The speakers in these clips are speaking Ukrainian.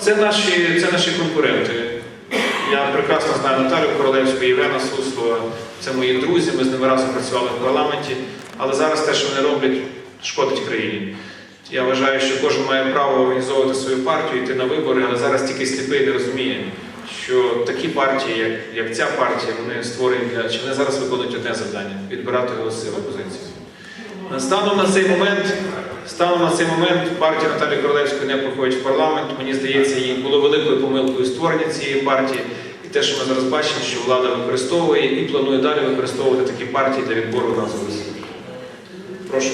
Це наші, це наші конкуренти. Я прекрасно знаю Наталю Королевську, Євгена Суслова. Це мої друзі, ми з ними разом працювали в парламенті. Але зараз те, що вони роблять, шкодить країні. Я вважаю, що кожен має право організовувати свою партію, йти на вибори, але зараз тільки сліпий не розуміє, що такі партії, як, як ця партія, вони створені для чи вони зараз виконують одне завдання відбирати голоси в опозиції. Станом на цей момент, станом на цей момент партія Наталії Королевської не проходить в парламент. Мені здається, їй було великою помилкою створення цієї партії. І те, що ми зараз бачимо, що влада використовує і планує далі використовувати такі партії для відбору голосів. Прошу.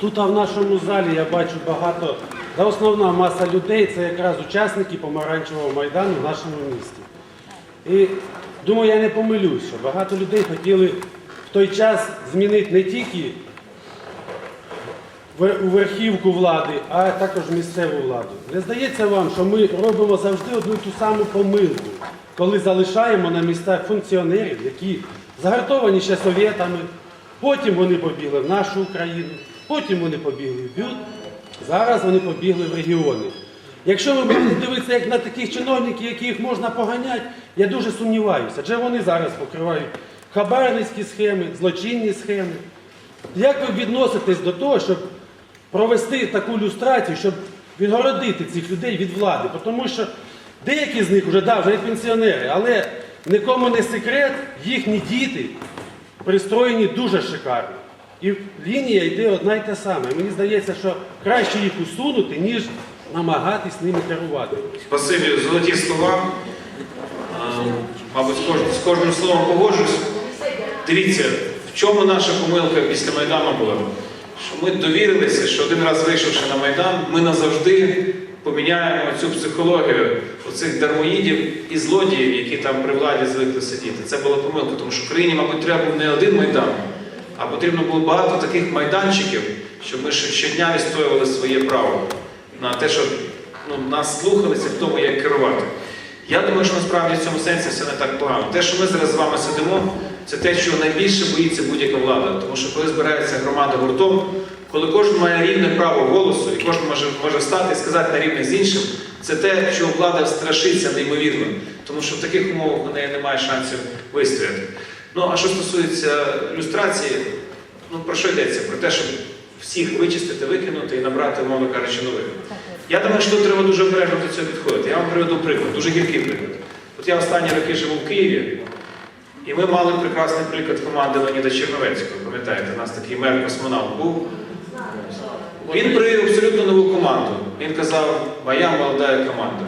Тут а в нашому залі я бачу багато, та основна маса людей це якраз учасники помаранчевого майдану в нашому місті. І думаю, я не помилюсь, багато людей хотіли той час змінити не тільки у верхівку влади, а також місцеву владу. Не здається вам, що ми робимо завжди одну ту саму помилку, коли залишаємо на містах функціонерів, які загартовані ще совєтами, потім вони побігли в нашу Україну, потім вони побігли в бют, зараз вони побігли в регіони. Якщо ми будемо дивитися як на таких чиновників, яких можна поганяти, я дуже сумніваюся, адже вони зараз покривають хабарницькі схеми, злочинні схеми. Як ви відноситесь до того, щоб провести таку люстрацію, щоб відгородити цих людей від влади? Тому що деякі з них вже, да, вже пенсіонери, але нікому не секрет, їхні діти пристроєні дуже шикарно. І лінія йде одна й та сама. Мені здається, що краще їх усунути, ніж намагатись ними керувати. Спасибі, золоті слова. Мабуть, з кожним словом погоджуюсь. Дивіться, в чому наша помилка після Майдану була? Що ми довірилися, що один раз вийшовши на Майдан, ми назавжди поміняємо цю психологію оцих дармоїдів і злодіїв, які там при владі звикли сидіти. Це була помилка, тому що в країні, мабуть, треба був не один Майдан, а потрібно було багато таких майданчиків, щоб ми щодня відстоювали своє право на те, щоб ну, нас слухалися в тому, як керувати. Я думаю, що насправді в цьому сенсі все не так погано. Те, що ми зараз з вами сидимо, це те, що найбільше боїться будь-яка влада. Тому що коли збирається громада гуртом, коли кожен має рівне право голосу, і кожен може, може встати і сказати на рівних з іншим, це те, що влада страшиться неймовірно. Тому що в таких умовах у неї немає шансів вистояти. Ну а що стосується люстрації, ну про що йдеться? Про те, щоб всіх вичистити, викинути і набрати, умовно кажучи, нових. Я думаю, що тут треба дуже обережно до цього підходити. Я вам приведу приклад, дуже гіркий приклад. От я останні роки живу в Києві, і ми мали прекрасний приклад команди Леоніда Черновецького. Пам'ятаєте, у нас такий мер космонавт був. Він привів абсолютно нову команду. Він казав, моя молода команда.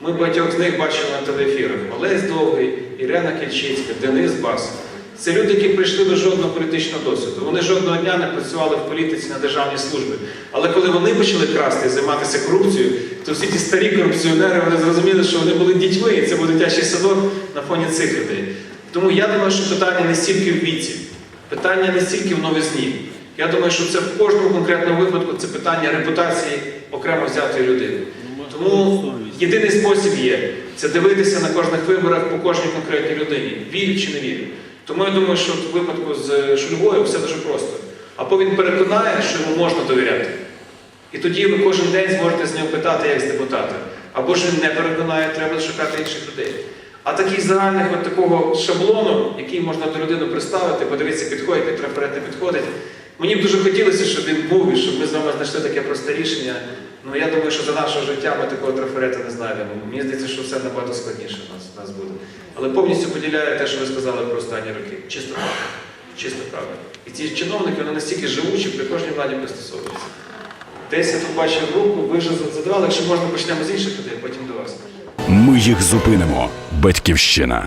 Ми багатьох з них бачили на телеефірах. Олесь Довгий, Ірена Кільчицька, Денис Бас. Це люди, які прийшли без жодного політичного досвіду. Вони жодного дня не працювали в політиці на державній службі. Але коли вони почали красти і займатися корупцією, то всі ті старі корупціонери вони зрозуміли, що вони були дітьми, і це був дитячий садок на фоні цих людей. Тому я думаю, що питання не стільки в віці, питання не стільки в новизні. Я думаю, що це в кожному конкретному випадку це питання репутації окремо взятої людини. Тому єдиний спосіб є це дивитися на кожних виборах по кожній конкретній людині, вірю чи не вірю. Тому я думаю, що в випадку з Шульгою все дуже просто. Або він переконає, що йому можна довіряти. І тоді ви кожен день зможете з нього питати, як з депутата. Або ж він не переконає, треба шукати інших людей. А таких загальних от такого шаблону, який можна до людини приставити, подивитися, підходить, під трафарет не підходить. Мені б дуже хотілося, щоб він був і щоб ми з вами знайшли таке просте рішення. Ну я думаю, що за нашого життя ми такого трафарета не знайдемо. Мені здається, що все набагато складніше в нас, в нас буде. Але повністю поділяю те, що ви сказали про останні роки. Чисто правда. Чисто правда. І ці чиновники вони настільки живучі, при кожній владі пристосовуються. Десь я тут бачив руку, ви вже задавали, якщо можна почнемо з інших людей, потім до вас. Ми їх зупинимо. Батьківщина.